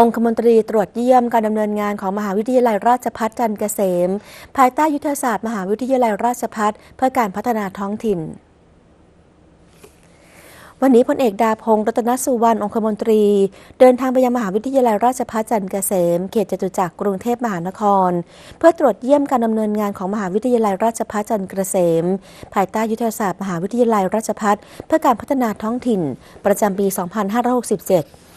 องคมนตรีตรวจเยี่ยมการดำเนินงานของมหาวิทยาลัยราชภัฏจันทร์เกษม ภายใต้ยุทธศาสตร์มหาวิทยาลัยราชภัฏเพื่อการพัฒนาท้องถิ่นวันนี้พลเอกดาพงศ์รัตนสุวรรณองคมนตรี เดินทางไปยังมหาวิทยาลัยราชภัฏจันทร์เกษม เขตจตุจักรกรุงเทพมหานคร เพื่อตรวจเยี่ยมการดำเนินงานของมหาวิทยาลัยราชภัฏจันทร์เกษม ภายใต้ยุทธศาสตร์มหาวิทยาลัยราชภัฏเพื่อการพัฒนาท้องถิ่น ประจำปี 2567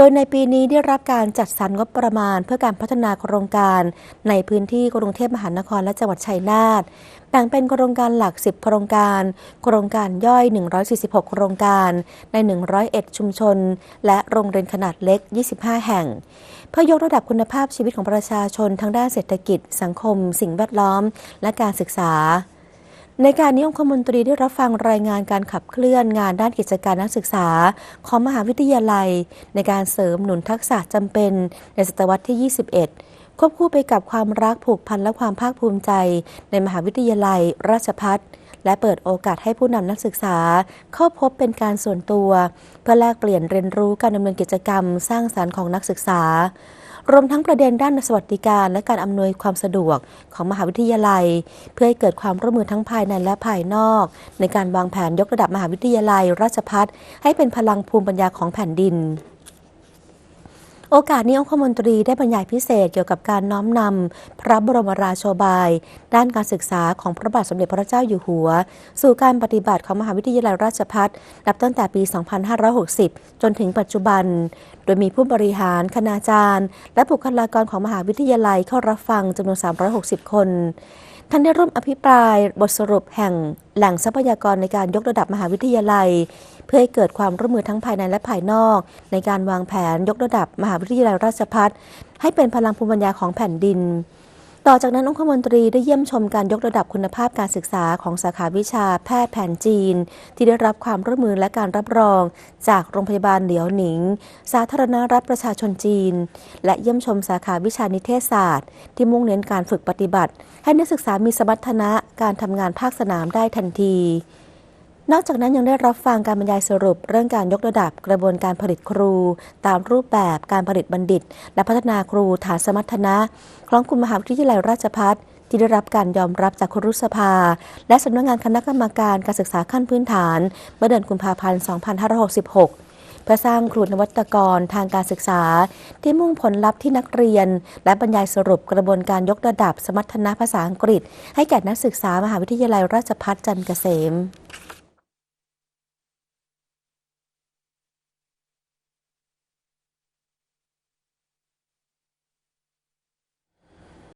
โดยในปีนี้ได้รับการจัดสรรงบประมาณ เพื่อการพัฒนาโครงการ ในพื้นที่กรุงเทพมหานครและจังหวัดชัยนาทแบ่งเป็นโครงการหลัก 10 โครงการ โครงการย่อย 146 โครงการ ใน 101 ชุมชน และโรงเรียนขนาดเล็ก 25 แห่ง เพื่อยกระดับคุณภาพชีวิตของประชาชนทั้งด้านเศรษฐกิจ สังคม สิ่งแวดล้อม และการศึกษา ในการนี้องคมนตรีได้รับฟังรายงานการขับเคลื่อนงานด้านกิจการนักศึกษา ของมหาวิทยาลัย ในการเสริมหนุนทักษะจำเป็นในศตวรรษที่ 21 ควบคู่ไปกับความรักผูกพันและความภาคภูมิใจ ในมหาวิทยาลัย ราชพัฒและเปิดโอกาสให้ผู้นำนักศึกษา เข้าพบเป็นการส่วนตัว เพื่อแลกเปลี่ยนเรียนรู้การดำเนินกิจกรรม สร้างสารรค์ของนักศึกษา รวมทั้งประเด็นด้านสวัสดิการและการอำนวยความสะดวกของมหาวิทยาลัย เพื่อให้เกิดความร่วมมือทั้งภายในและภายนอก ในการวางแผนยกระดับมหาวิทยาลัย ราชพัฒให้เป็นพลังภูมิปัญญาของแผ่นดิน โอกาสนี้องคมนตรีได้บรรยายพิเศษเกี่ยวกับการน้อมนำพระบรมราโชบาย ด้านการศึกษาของพระบาทสมเด็จพระเจ้าอยู่หัว สู่การปฏิบัติของมหาวิทยาลัยราชภัฏนับตั้งแต่ปี 2560 จนถึงปัจจุบัน โดยมีผู้บริหาร คณาจารย์ และบุคลากรของมหาวิทยาลัยเข้ารับฟังจำนวน 360 คน ท่านได้ร่วมอภิปรายบทสรุปแห่งแหล่งทรัพยากรในการยกระดับมหาวิทยาลัย เพื่อให้เกิดความร่วมมือทั้งภายในและภายนอก ในการวางแผนยกระดับมหาวิทยาลัยราชภัฏให้เป็นพลังภูมิปัญญาของแผ่นดิน ต่อจากนั้นองคมนตรีได้เยี่ยมชมการยกระดับคุณภาพการศึกษาของสาขาวิชาแพทย์แผนจีน ที่ได้รับความร่วมมือและการรับรอง จากโรงพยาบาลเหลียวหนิง สาธารณรัฐประชาชนจีน และเยี่ยมชมสาขาวิชานิเทศศาสตร์ ที่มุ่งเน้นการฝึกปฏิบัติ ให้นักศึกษามีสมรรถนะการทำงานภาคสนามได้ทันที นอกจากนั้นยังได้รับฟังการบรรยายสรุป เรื่องการยกระดับกระบวนการผลิตครู ตามรูปแบบการผลิตบัณฑิต และพัฒนาครูฐานสมรรถนะของกลุ่มมหาวิทยาลัยราชภัฏที่ได้รับการยอมรับจากครุสภา และสำนักงานคณะกรรมการการศึกษาขั้นพื้นฐาน เมื่อเดือนกุมภาพันธ์ 2566เพื่อสร้างครูนวัตกรทางการศึกษา ที่มุ่งผลลัพธ์ที่นักเรียน และบรรยายสรุปกระบวนการยกระดับสมรรถนะภาษาอังกฤษ ให้แก่นักศึกษามหาวิทยาลัยราชภัฏจันทร์เกษม